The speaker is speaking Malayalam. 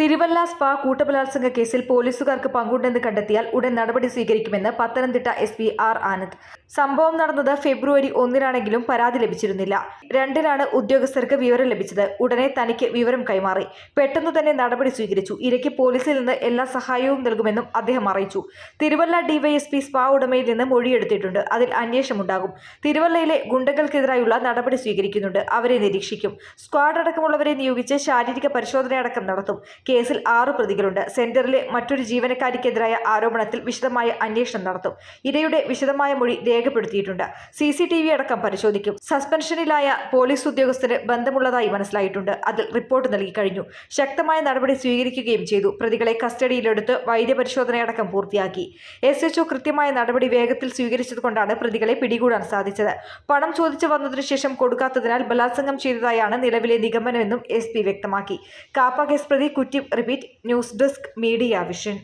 തിരുവല്ല സ്പാ കൂട്ടബലാത്സംഗ കേസിൽ പോലീസുകാർക്ക് പങ്കുണ്ടെന്ന് കണ്ടെത്തിയാൽ ഉടൻ നടപടി സ്വീകരിക്കുമെന്ന് Pathanamthitta S P R Anand. സംഭവം നടന്നത് ഫെബ്രുവരി ഒന്നിനാണെങ്കിലും പരാതി ലഭിച്ചിരുന്നില്ല. രണ്ടിനാണ് ഉദ്യോഗസ്ഥർക്ക് വിവരം ലഭിച്ചത്. ഉടനെ തനിക്ക് വിവരം കൈമാറി. പെട്ടെന്ന് തന്നെ നടപടി സ്വീകരിച്ചു. ഇരയ്ക്ക് പോലീസിൽ നിന്ന് എല്ലാ സഹായവും നൽകുമെന്നും അദ്ദേഹം അറിയിച്ചു. തിരുവല്ല ഡിവൈഎസ്പി സ്പാ ഉടമയിൽ നിന്ന് മൊഴിയെടുത്തിട്ടുണ്ട്. അതിൽ അന്വേഷണമുണ്ടാകും. തിരുവല്ലയിലെ ഗുണ്ടകൾക്കെതിരായുള്ള നടപടി സ്വീകരിക്കുന്നുണ്ട്. അവരെ നിരീക്ഷിക്കും. സ്ക്വാഡ് അടക്കമുള്ളവരെ നിയോഗിച്ച് ശാരീരിക പരിശോധനയടക്കം നടത്തും. കേസിൽ ആറു പ്രതികളുണ്ട്. സെന്ററിലെ മറ്റൊരു ജീവനക്കാരിക്കെതിരായ ആരോപണത്തിൽ വിശദമായ അന്വേഷണം നടത്തും. ഇരയുടെ വിശദമായ മൊഴി രേഖപ്പെടുത്തിയിട്ടുണ്ട്. സി സി ടി വി അടക്കം പരിശോധിക്കും. സസ്പെൻഷനിലായ പോലീസ് ഉദ്യോഗസ്ഥന് ബന്ധമുള്ളതായി മനസ്സിലായിട്ടുണ്ട്. അതിൽ റിപ്പോർട്ട് നൽകി കഴിഞ്ഞു. ശക്തമായ നടപടി സ്വീകരിക്കുകയും ചെയ്തു. പ്രതികളെ കസ്റ്റഡിയിലെടുത്ത് വൈദ്യപരിശോധനയടക്കം പൂർത്തിയാക്കി. എസ് എച്ച്ഒ കൃത്യമായ നടപടി വേഗത്തിൽ സ്വീകരിച്ചതുകൊണ്ടാണ് പ്രതികളെ പിടികൂടാൻ സാധിച്ചത്. പണം ചോദിച്ചു വന്നതിനു ശേഷം കൊടുക്കാത്തതിനാൽ ബലാത്സംഗം ചെയ്തതായാണ് നിലവിലെ നിഗമനമെന്നും എസ് വ്യക്തമാക്കി. കാപ്പ കേസ് പ്രതി കുറ്റി repeat news desk media vision